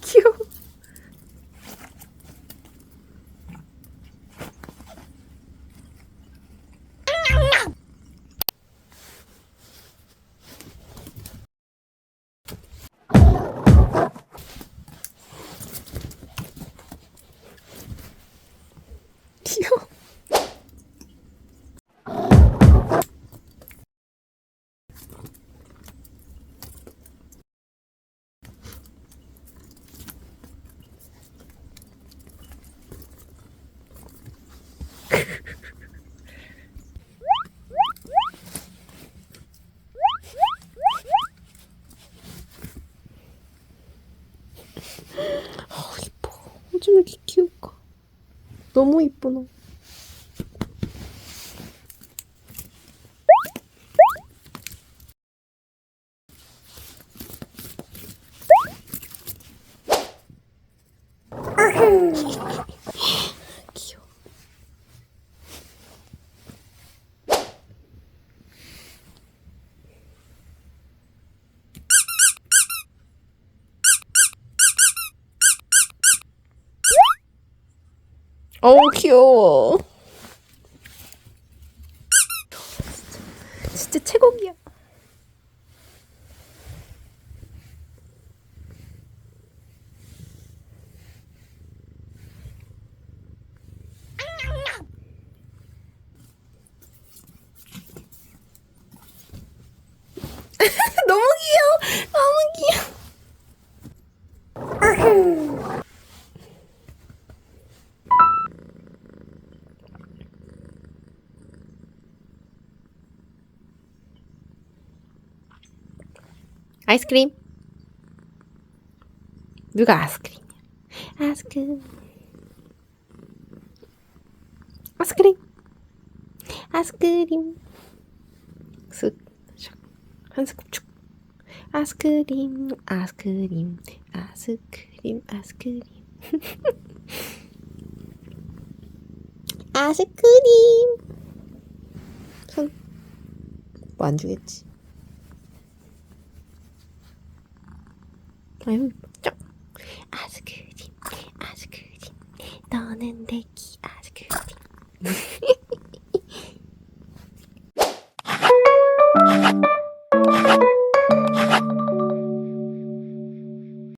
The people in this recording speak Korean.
귀여워. 귀여워. 아, 이뻐. 어쩜 이렇게 귀여울까? 너무 이뻐, 너. 귀여워. 어우 귀여워. 진짜, 진짜 최고기야. 너무 귀여워. 아이스크림. 누가? 아이스크림. 아이스크림. 아이스크림. 쓱, 샥. 한 스쿱 쭉. 아이스크림, 아이스크림, 아이스크림, 아이스크림. 아이스크림. 손. 뭐 안 주겠지. 아유, 쩍. 아주 그림, 아주 그림. 너는 내키 아주 그림.